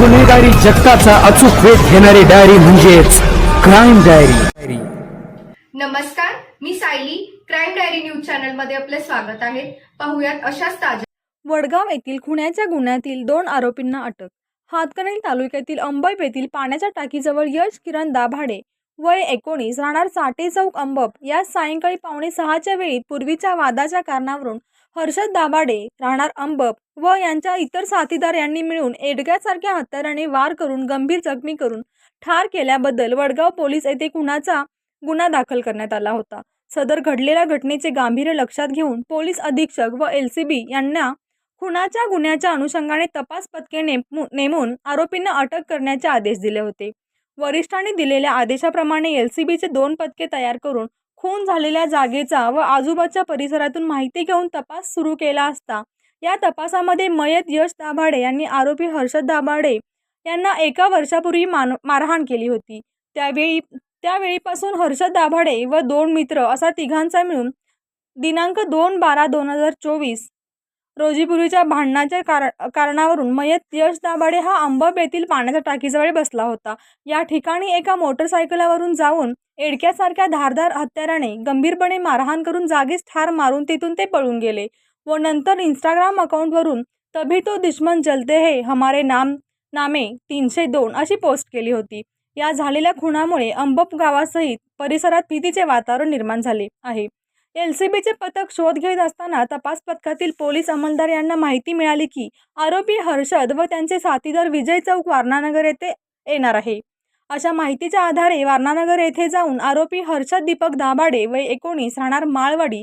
गुन्हेगारी जगताचा अचूक वेध घेणारी डायरी म्हणजेच क्राईम डायरी नमस्कार मी सायली. क्राईम डायरी न्यूज चॅनलमध्ये आपले स्वागत आहे. पाहुयात अशाच ताज्या वडगाव येथील खुण्याच्या गुन्ह्यातील दोन आरोपींना अटक. हातकणंगले तालुक्यातील अंबप येथील पाण्याच्या टाकीजवळ यश किरण दाभाडे वय एकोणीस राहणार साठे चौक अंबप. या सायंकाळी पावणे सहाच्या वेळी पूर्वीच्या वादाच्या कारणावरून हर्षद दाभाडे राहणार अंबप व यांच्या इतर साथीदार यांनी मिळून एडग्यासारख्या हत्याराने वार करून गंभीर जखमी करून ठार केल्याबद्दल वडगाव पोलीस येथे खुनाचा गुन्हा दाखल करण्यात आला होता? सदर घडलेल्या घटनेचे गांभीर्य लक्षात घेऊन पोलीस अधीक्षक व एल सी बी यांना खुनाच्या गुन्ह्याच्या अनुषंगाने तपास पथके नेमून आरोपींना अटक करण्याचे आदेश दिले होते. वरिष्ठांनी दिलेल्या आदेशाप्रमाणे एल सी बीचे दोन पथके तयार करून खून झालेल्या जागेचा व आजूबाजूच्या परिसरातून माहिती घेऊन तपास सुरू केला असता या तपासामध्ये मयत यश दाभाडे यांनी आरोपी हर्षद दाभाडे यांना एका वर्षापूर्वी मान मारहाण केली होती. त्यावेळी त्यावेळीपासून हर्षद दाभाडे व दोन मित्र असा तिघांचा मिळून दिनांक दोन बारा दोन हजार चोवीस रोजीपूर्वीच्या भांडणाच्या कार कारणावरून मयत यश दाभाडे हा अंबप येथील पाण्याच्या टाकीजवळ बसला होता. या ठिकाणी एका मोटरसायकलावरून जाऊन एडक्यासारख्या धारदार हत्याराने गंभीरपणे मारहाण करून जागीच ठार मारून तिथून ते पळून गेले व नंतर इंस्टाग्राम अकाउंटवरून तभी तो दुश्मन जलते है हमारे नाम नामे तीनशे दोन अशी पोस्ट केली होती. या झालेल्या खुणामुळे अंबप गावासहित परिसरात भीतीचे वातावरण निर्माण झाले आहे. एल सी बीचे पथक शोध घेत असताना तपास पथकातील पोलीस अंमलदार यांना माहिती मिळाली की आरोपी हर्षद व त्यांचे साथीदार विजय चौक वारणानगर येथे येणार आहे. अशा माहितीच्या आधारे वारणानगर येथे जाऊन आरोपी हर्षद दीपक दाभाडे वय एकोणीस राहणार माळवाडी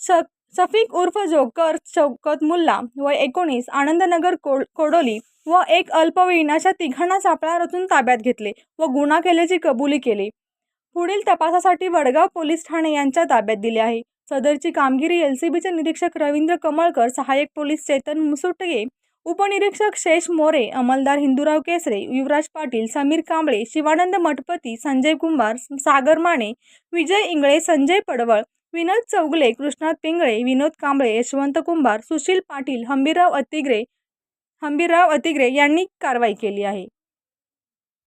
श शफीक उर्फ जोकर शौकत मुल्ला वय एकोणीस आनंदनगर कोड कोडोली व एक अल्पवयीन अशा तिघांना सापळा रचून ताब्यात घेतले व गुन्हा केल्याची कबुली केली. पुढील तपासासाठी वडगाव पोलीस ठाणे यांच्या ताब्यात दिले आहे. सदरची कामगिरी एल सी बीचे निरीक्षक रवींद्र कमळकर सहाय्यक पोलीस चेतन मुसुटगे उपनिरीक्षक शेष मोरे अंमलदार हिंदूराव केसरे युवराज पाटील समीर कांबळे शिवानंद मठपती संजय कुंभार सागर माने विजय इंगळे संजय पडवळ विनोद चौगले कृष्णात पिंगळे विनोद कांबळे यशवंत कुंभार सुशील पाटील हंबीरराव अतिग्रे हंबीरराव अतिग्रे यांनी कारवाई केली आहे.